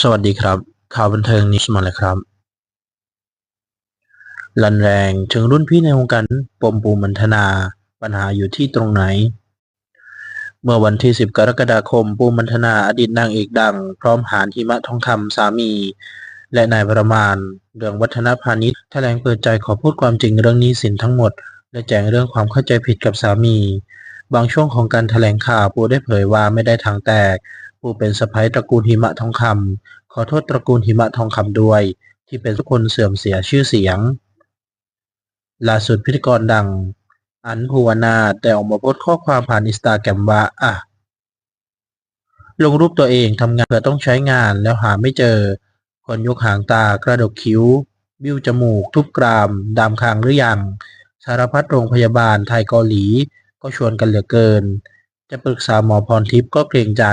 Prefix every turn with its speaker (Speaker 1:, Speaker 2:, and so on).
Speaker 1: สวัสดีครับ ข่าวบันเทิงนิวส์มาแล้วครับรันแรงถึงรุ่นพี่ในวงการปมปูมันธนา ปัญหาอยู่ที่ตรงไหน เมื่อวันที่ 10 กรกฎาคม ปูมันธนาอดีตนางเอกดัง พร้อมหานหิมะทองคำสามี และนายประมาณ เรื่องวัฒนพาณิชย์แถลงเปิดใจขอพูดความจริงเรื่องนี้สินทั้งหมด และแจ้งเรื่องความเข้าใจผิดกับสามี บางช่วงของการแถลงข่าวปูได้เผยว่าไม่ได้ทางแตก ปูเป็นสะพ้ยตระกูลหิมะทองคำขอโทษตระกูลหิมะทองคำด้วย ที่เป็นทุกคนเสื่อมเสียชื่อเสียงล่าสุดพิธีกรดัง อันภูวนาถได้ออกมาโพสข้อความผ่านอินสตาแกรมว่าอะลงรูปตัวเองทำงานเพื่อต้องใช้งานแล้วหาไม่เจอ คนยกหางตากระดกคิ้ว บิ้วจมูก ทุบกราม ดามคางหรือยัง สารพัดโรงพยาบาลไทยเกาหลี ก็ชวนกันเหลือเกิน จะปรึกษาหมอพรทิพย์ก็เกรงใจ